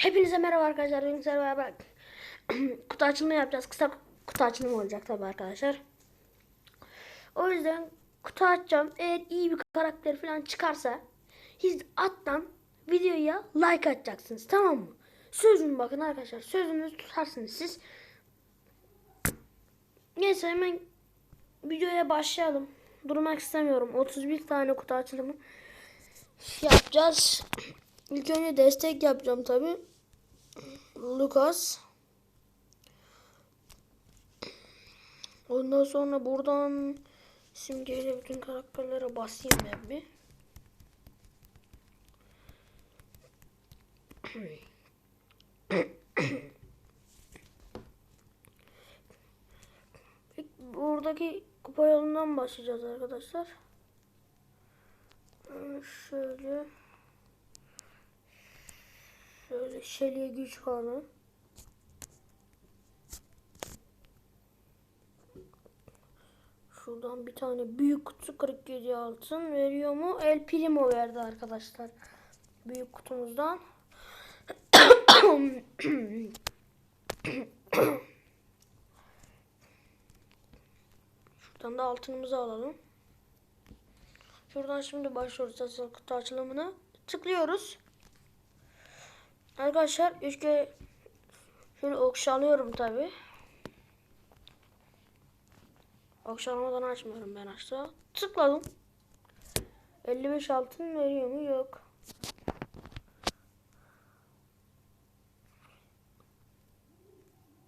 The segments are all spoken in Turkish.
Hepinize merhaba arkadaşlar. Sizlerle beraber kutu açılımı yapacağız. Kısa kutu açılımı olacak tabi arkadaşlar. O yüzden kutu açacağım. Eğer iyi bir karakter falan çıkarsa siz attan videoya like atacaksınız. Tamam mı? Sözüm bakın arkadaşlar. Sözünüzü tutarsınız siz. Neyse hemen videoya başlayalım. Durmak istemiyorum. 31 tane kutu açılımı yapacağız. İlk önce destek yapacağım tabi. Lucas. Ondan sonra buradan simgeyle bütün karakterlere basayım ben bir. Buradaki kupa yolundan başlayacağız arkadaşlar. Ee, Şöyle. Şöyle şeliye güç puanı. Şuradan bir tane büyük kutu 47 altın veriyor mu? El Primo verdi arkadaşlar. Büyük kutumuzdan. Şuradan da altınımızı alalım. Şuradan şimdi başlıyoruz asıl kutu açılımına. Tıklıyoruz. Arkadaşlar üç kere şöyle okşalıyorum tabi. Okşalamadan açmıyorum ben aşağı. Tıkladım. 55 altın veriyor mu? Yok.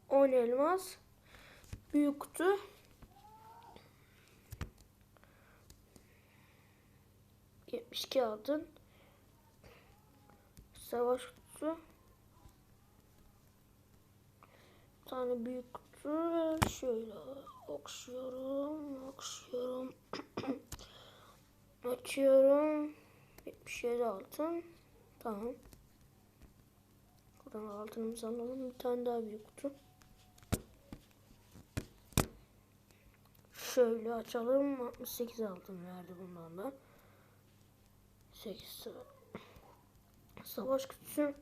On elmas. Büyük kutu. Yetmiş iki altın. Savaş kutusu. Bir tane büyük kutu. Şöyle okşuyorum. Okşuyorum. Açıyorum. 77 altın. Tamam. Buradan altınımızı alalım. Bir tane daha büyük kutu. Şöyle açalım. 68 altın verdi bundan da. 8 sıra. Savaş kutusu.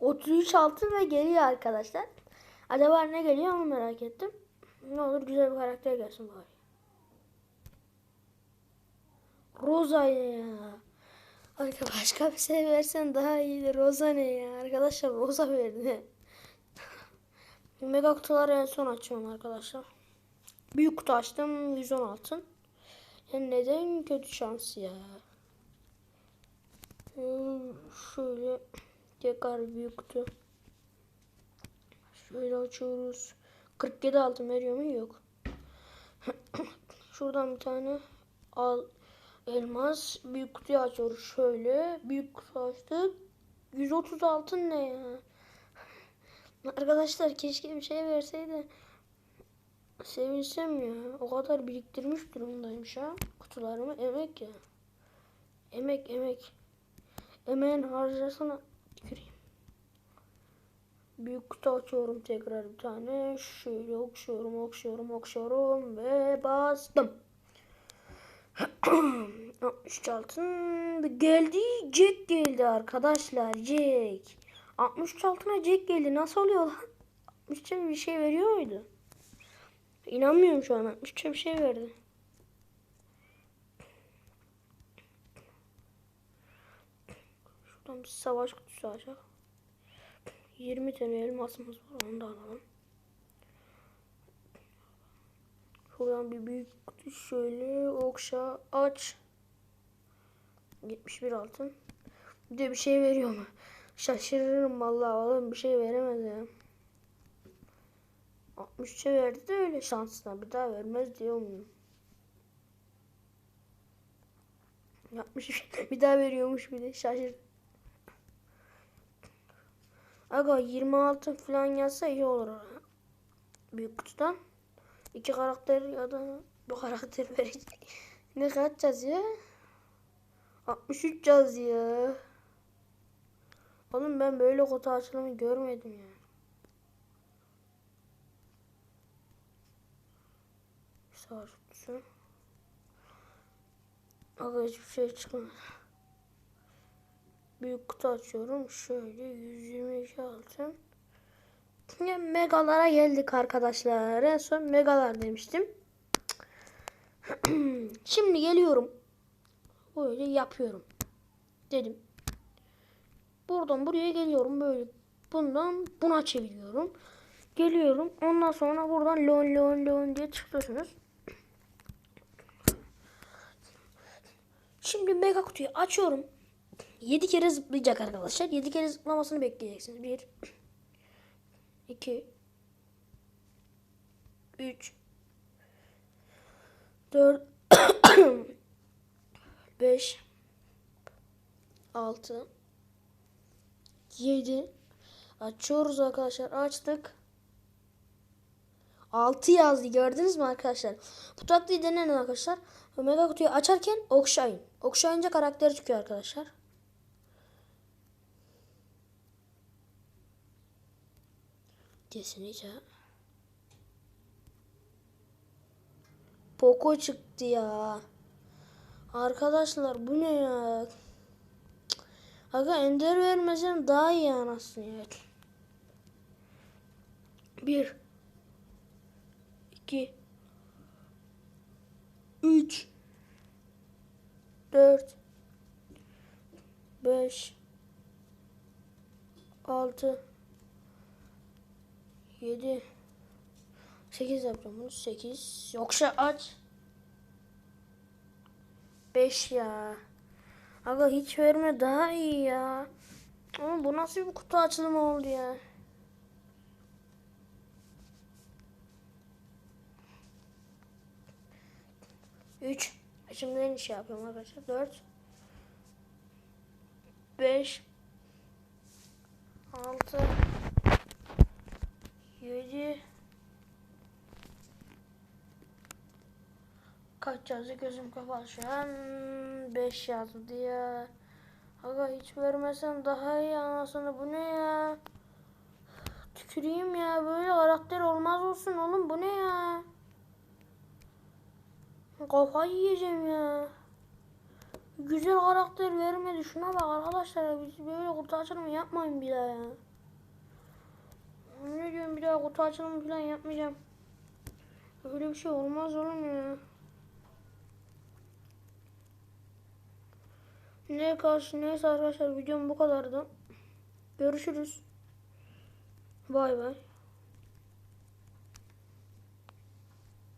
Otuz üç altın ve geliyor arkadaşlar. Acaba ne geliyor onu merak ettim. Ne olur güzel bir karakter gelsin bari. Rosa ya. Arka başka bir şey versen daha iyiydi. Rosa ne ya? Arkadaşlar Rosa verdi. Mega kutuları en son açıyorum arkadaşlar. Büyük kutu açtım 110 altın. Ya neden kötü şans ya? Hmm, Şöyle tekrar büyük kutu. Şöyle açıyoruz. 47 altın veriyor mu? Yok. Şuradan bir tane al elmas büyük kutuyu açıyoruz şöyle. Büyük kutu açtık. 130 altın ne ya? Arkadaşlar keşke bir şey verseydi. Sevinsem ya. O kadar biriktirmiş durumdayım şu an. Kutularımı emek ya. Emek emek. Emeğin harcasına tüküreyim. Büyük kutu açıyorum tekrar bir tane. Şöyle okşuyorum okşuyorum okşuyorum ve bastım. 63 altın geldi. Jack geldi arkadaşlar. Jack. 63 altına Jack geldi. Nasıl oluyor lan? 63'e bir şey veriyor muydu? İnanmıyorum şu an. 63'e bir şey verdi. Şuradan bir savaş kutusu açalım. 20 tane elmasımız var. Onu da alalım. Şuradan bir büyük kutu şöyle okşa aç. 71 altın. Bir de bir şey veriyor mu? Şaşırırım vallahi oğlum bir şey veremez ya. 63'e verdi de öyle şansına bir daha vermez diyor muyum? Yapmış bir daha veriyormuş bir de şaşır. Aga 26 falan yazsa iyi olur. Büyük kutudan. İki karakter ya da bu karakter verecek. ne kaç yazıyor? 63 yazıyor. Oğlum ben böyle kutu açılımı görmedim ya. Kutusu. Aga hiçbir şey çıkmadı. Büyük kutu açıyorum. Şöyle 122 altın. Yine megalara geldik arkadaşlar. En son megalar demiştim. Şimdi geliyorum. Böyle yapıyorum. Dedim. Buradan buraya geliyorum böyle. Bundan buna çeviriyorum. Geliyorum. Ondan sonra buradan lon lon lon diye çıkıyorsunuz. Şimdi mega kutuyu açıyorum. 7 kere zıplayacak arkadaşlar. 7 kere zıplamasını bekleyeceksiniz. 1 2 3 4 5 6 7 Açıyoruz arkadaşlar. Açtık. 6 yazdı. Gördünüz mü arkadaşlar? Bu taktiği deneyin arkadaşlar. Mega kutuyu açarken okşayın. Okşayınca karakter çıkıyor arkadaşlar. Kesinlikle. Poco çıktı ya. Arkadaşlar bu ne ya? Aga ender vermesen daha iyi anasını ya. Bir. İki, Üç. Dört. Beş. Altı. 7 8 yapacağım bunu 8 yoksa aç 5 ya Aga hiç verme daha iyi ya ama bu nasıl bir kutu açılımı oldu ya Üç. Şimdi en şey yapıyorum arkadaşlar. Dört. Beş. Altı. 7 Kaç yazdı gözüm kapalı şu an 5 yazdı ya Aga hiç vermesem daha iyi anasını bu ne ya Tüküreyim ya böyle karakter olmaz olsun oğlum bu ne ya Kafayı yiyeceğim ya Güzel karakter vermedi şuna bak arkadaşlar biz böyle kutu açılımı yapmayın bir daha ya ne diyorum bir daha kutu açılımı falan yapmayacağım. Öyle bir şey olmaz oğlum ya. Ne karşı neyse arkadaşlar videom bu kadardı. Görüşürüz. Bay bay.